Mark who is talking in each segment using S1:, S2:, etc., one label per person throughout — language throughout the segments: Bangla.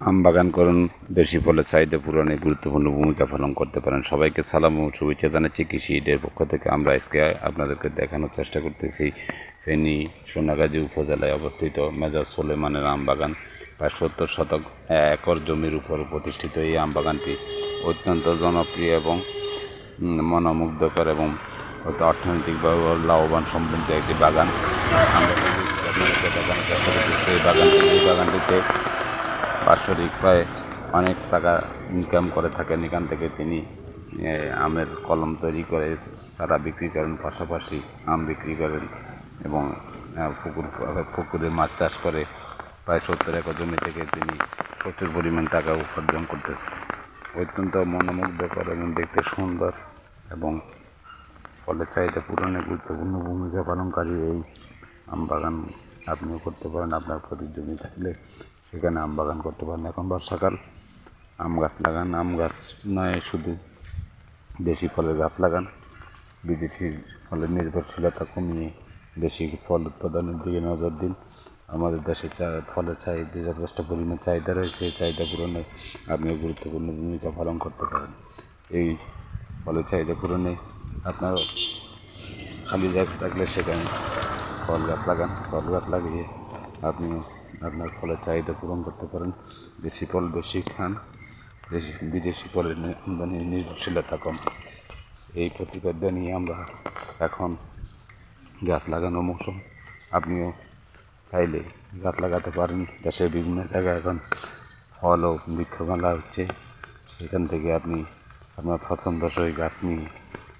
S1: আম বাগান করুন, দেশি ফলের চাহিদা পূরণে গুরুত্বপূর্ণ ভূমিকা পালন করতে পারেন। সবাইকে সালাম ও শুভেচ্ছা জানাচ্ছি। কৃষি ইডের পক্ষ থেকে আমরা আজকে আপনাদেরকে দেখানোর চেষ্টা করতেছি। ফেনী, সোনাগাজী উপজেলায় অবস্থিত মেজাজ সোলেমানের আম বাগান প্রায় সত্তর শতক একর জমির উপর প্রতিষ্ঠিত এই আম বাগানটি অত্যন্ত জনপ্রিয় এবং মনোমুগ্ধকর এবং অর্থনৈতিকভাবে লাভবান সমৃদ্ধ একটি বাগান। আমরা দেখানোর চেষ্টা করতেছি। বাগানটি এই বাগানটিতে বাৎসরিক প্রায় অনেক টাকা ইনকাম করে থাকেন। এখান থেকে তিনি আমের কলম তৈরি করে চারা বিক্রি করেন, পাশাপাশি আম বিক্রি করেন এবং পুকুর, পুকুরে মাছ চাষ করে প্রায় সত্তর একর জমি থেকে তিনি প্রচুর পরিমাণ টাকা উপার্জন করতেছেন। অত্যন্ত মনোমুগ্ধকর এবং দেখতে সুন্দর এবং ফলের চাহিদা পূরণে গুরুত্বপূর্ণ ভূমিকা পালনকারী এই আম বাগান আপনিও করতে পারেন। আপনার প্রতি জমি থাকলে সেখানে আম বাগান করতে পারেন। এখন বর্ষাকাল, আম গাছ লাগান। আম গাছ নয়, শুধু দেশি ফলের গাছ লাগান। বিদেশি ফলের নির্ভরশীলতা কমিয়ে দেশি ফল উৎপাদনের দিকে নজর দিন। আমাদের দেশে চা, ফলের চাহিদা যথেষ্ট পরিমাণ চাহিদা রয়েছে। এই চাহিদা পূরণে আপনি গুরুত্বপূর্ণ ভূমিকা পালন করতে পারেন। এই ফলের চাহিদা পূরণে আপনার খালি জায়গা থাকলে সেখানে ফল গাছ লাগান। ফল গাছ লাগিয়ে আপনি আপনার ফলের চাহিদা পূরণ করতে পারেন। দেশি ফল বেশি খান, দেশি, বিদেশি ফলের আমদানি নির্ভরশীলতা কম। এই প্রতিপাদ্য নিয়ে আমরা এখন গাছ লাগানো মৌসুম। আপনিও চাইলে গাছ লাগাতে পারেন। দেশের বিভিন্ন জায়গায় এখন ফল ও বৃক্ষমেলা হচ্ছে। সেখান থেকে আপনি আপনার পছন্দসই গাছ নিয়ে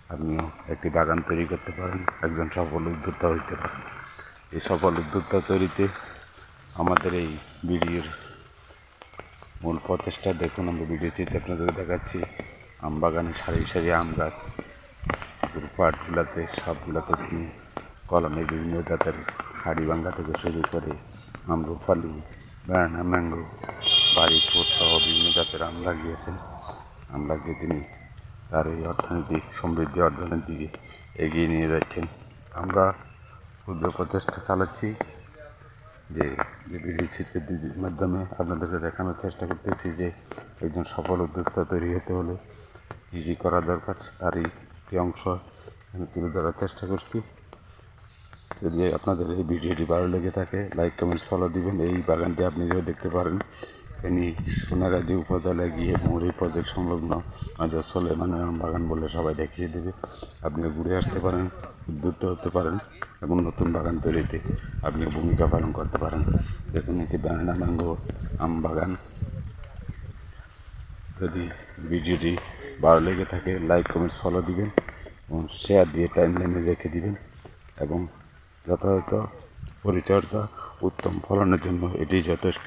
S1: আপনিও একটি বাগান তৈরি করতে পারেন। একজন সফল উদ্যোক্তা হইতে পারেন। এই সফল উদ্যোক্তা তৈরিতে আমাদের এই ভিডিওর মূল প্রচেষ্টা দেখুন, আমরা ভিডিওটিতে আপনাদের দেখাচ্ছি। আম বাগানে সারি সারি আম গাছ পাটগুলাতে সবগুলাতে তিনি কলমে বিভিন্ন জাতের হাড়িভাঙ্গা থেকে শুরু করে আমরুফালি বেড়ানা ম্যাঙ্গো, বাড়ি সহ বিভিন্ন জাতের আম লাগিয়েছেন। আম লাগিয়ে তিনি তার এই অর্থনৈতিক সমৃদ্ধি অর্জনের দিকে এগিয়ে নিয়ে যাচ্ছেন। আমরা ক্ষুদ্র প্রচেষ্টা চালাচ্ছি। যে চিত্রের মাধ্যমে আপনাদেরকে দেখানোর চেষ্টা করতেছি যে একজন সফল উদ্যোক্তা তৈরি হতে হলে কী কী করা দরকার, তারই একটি অংশ আমি তুলে ধরার চেষ্টা করছি। যদি আপনাদের এই ভিডিওটি ভালো লেগে থাকে লাইক কমেন্টস ফলো দিবেন। এই বাগানটি আপনি যদি দেখতে পারেন ফেনী সোনাগাজী উপজেলায় গিয়ে মৌরি প্রজেক্ট সংলগ্ন নজর সোলেমানের বাগান বলে সবাই দেখিয়ে দেবে। আপনি ঘুরে আসতে পারেন, উদ্বুদ্ধ হতে পারেন এবং নতুন বাগান তৈরিতে আপনি ভূমিকা পালন করতে পারেন। দেখুন একটি ব্যানানা ম্যাঙ্গো আম বাগান। যদি ভিডিওটি ভালো লেগে থাকে লাইক কমেন্টস ফলো দিবেন এবং শেয়ার দিয়ে টাইম লাইনে রেখে দিবেন এবং যথাযথ পরিচর্যা উত্তম ফলনের জন্য এটি যথেষ্ট।